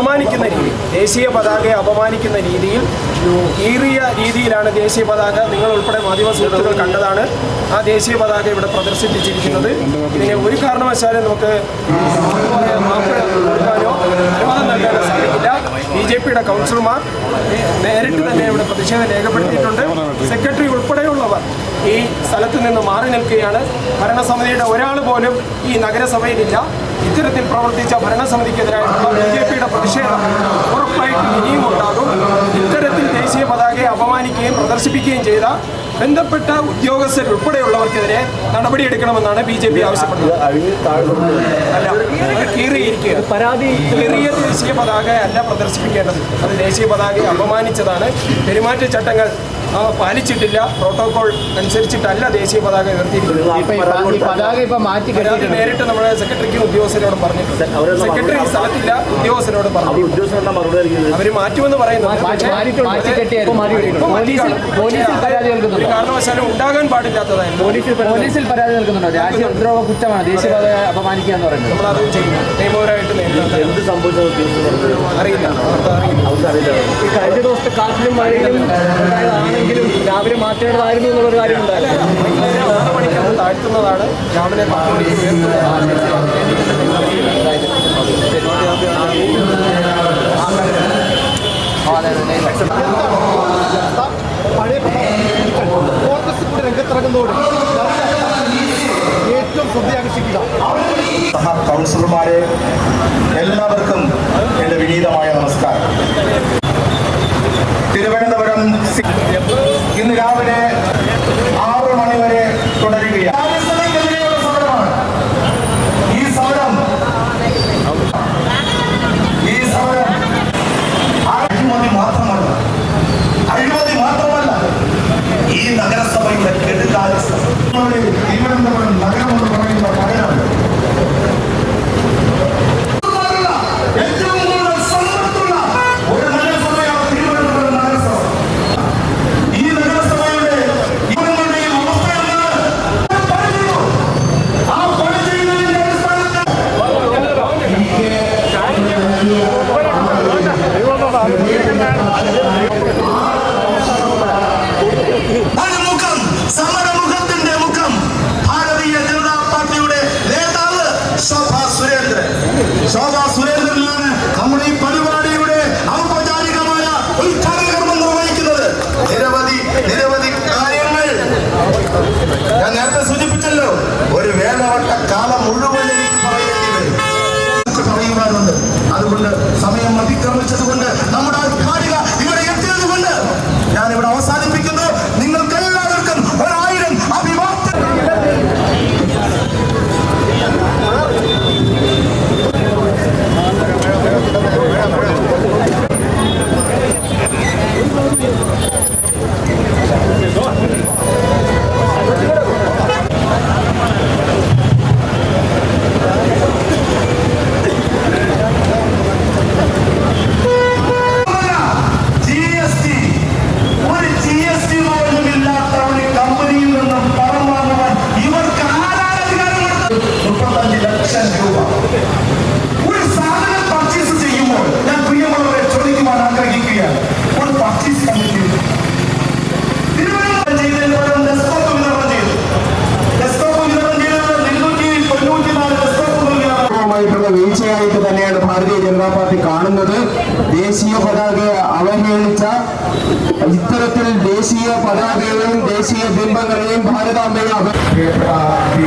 അപമാനിക്കുന്ന രീതി ദേശീയ പതാകയെ അപമാനിക്കുന്ന രീതിയിൽ കീറിയ രീതിയിലാണ് ദേശീയ പതാക. നിങ്ങൾ ഉൾപ്പെടെ മാധ്യമ സുഹൃത്തുക്കൾ കണ്ടതാണ് ആ ദേശീയ പതാക ഇവിടെ പ്രദർശിപ്പിച്ചിരിക്കുന്നത്. ഇതിനെ ഒരു കാരണവശാലും നമുക്ക് ബി ജെ പിയുടെ കൗൺസിലർമാർ നേരിട്ട് തന്നെ ഇവിടെ പ്രതിഷേധം രേഖപ്പെടുത്തിയിട്ടുണ്ട്. സെക്രട്ടറി ഉൾപ്പെടെയുള്ളവർ ഈ സ്ഥലത്ത് നിന്ന് മാറി നിൽക്കുകയാണ്. ഭരണസമിതിയുടെ ഒരാൾ പോലും ഈ നഗരസഭയിലില്ല. ഇത്തരത്തിൽ പ്രവർത്തിച്ച ഭരണസമിതിക്കെതിരായിട്ടുള്ള ബി ജെ പിയുടെ പ്രതിഷേധം ഉറപ്പായിട്ടും ഇനിയും ഉണ്ടാകും. ഇത്തരത്തിൽ ദേശീയ പതാകയെ അപമാനിക്കുകയും പ്രദർശിപ്പിക്കുകയും ചെയ്ത ബന്ധപ്പെട്ട ഉദ്യോഗസ്ഥർ ഉൾപ്പെടെയുള്ളവർക്കെതിരെ നടപടിയെടുക്കണമെന്നാണ് ബി ജെ പി ആവശ്യപ്പെടുന്നത്. അല്ല കീറിയിരിക്കുക പരാതി ചെറിയ ദേശീയ പതാക അല്ല പ്രദർശിപ്പിക്കേണ്ടത്. അത് ദേശീയ പതാകയെ അപമാനിച്ചതാണ്. പെരുമാറ്റച്ചട്ടങ്ങൾ പാലിച്ചിട്ടില്ല. പ്രോട്ടോകോൾ അനുസരിച്ചിട്ടല്ല ദേശീയ പതാക ഉയർത്തിയിരിക്കുന്നത്. ഇപ്പൊ ഈ പ- ഇപ്പൊ മാറ്റി പരാതി കെട്ടിയിട്ടുണ്ട്. നേരിട്ട് നമ്മുടെ സെക്രട്ടറിക്കും ഉദ്യോഗസ്ഥരോട് പറഞ്ഞിട്ടുണ്ട്. സെക്രട്ടറി ഈ സ്ഥലത്തില്ല ഉദ്യോഗസ്ഥരോട് പറഞ്ഞു അവർ മാറ്റുമെന്ന് ഒരു നൽകുന്നുണ്ടോ? കാരണവശാലും ഉണ്ടാകാൻ പാടില്ലാത്തതായിരുന്നു. പോലീസിൽ പരാതി നൽകുന്നുണ്ടോ? രാജ്യദ്രോഹ കുറ്റമാണ്. ദേശീയ പതാക അപമാനിക്കുക എന്ന് പറയുന്നത്. നമ്മളത് നിയമപരമായിട്ട് എന്ത് സംഭവിച്ചത് അറിയില്ല. അറിയില്ല. ഈ കഴിഞ്ഞ ദിവസത്തെ കാറ്റിലും മഴയിലും ഉണ്ടായതാണെങ്കിലും രാവിലെ മാറ്റേണ്ടതായിരുന്നു എന്നുള്ളൊരു കാര്യം ഉണ്ടായിരുന്നു. താഴ്ത്തുന്നതാണ് രാവിലെ ഏറ്റവും സഹ കൗൺസിലർമാരെ എല്ലാവർക്കും എന്റെ വിനീതമായ നമസ്കാരം. തിരുവനന്തപുരം ഇന്ന് രാവിലെ 小小属。ദേശീയ പതാകയെ അവഹേളിച്ച ഇത്തരത്തിൽ ദേശീയ പതാകയെയും ദേശീയ ബിംബങ്ങളെയും ഭാരതാംബയെ പ്രിയപ്പെട്ട പി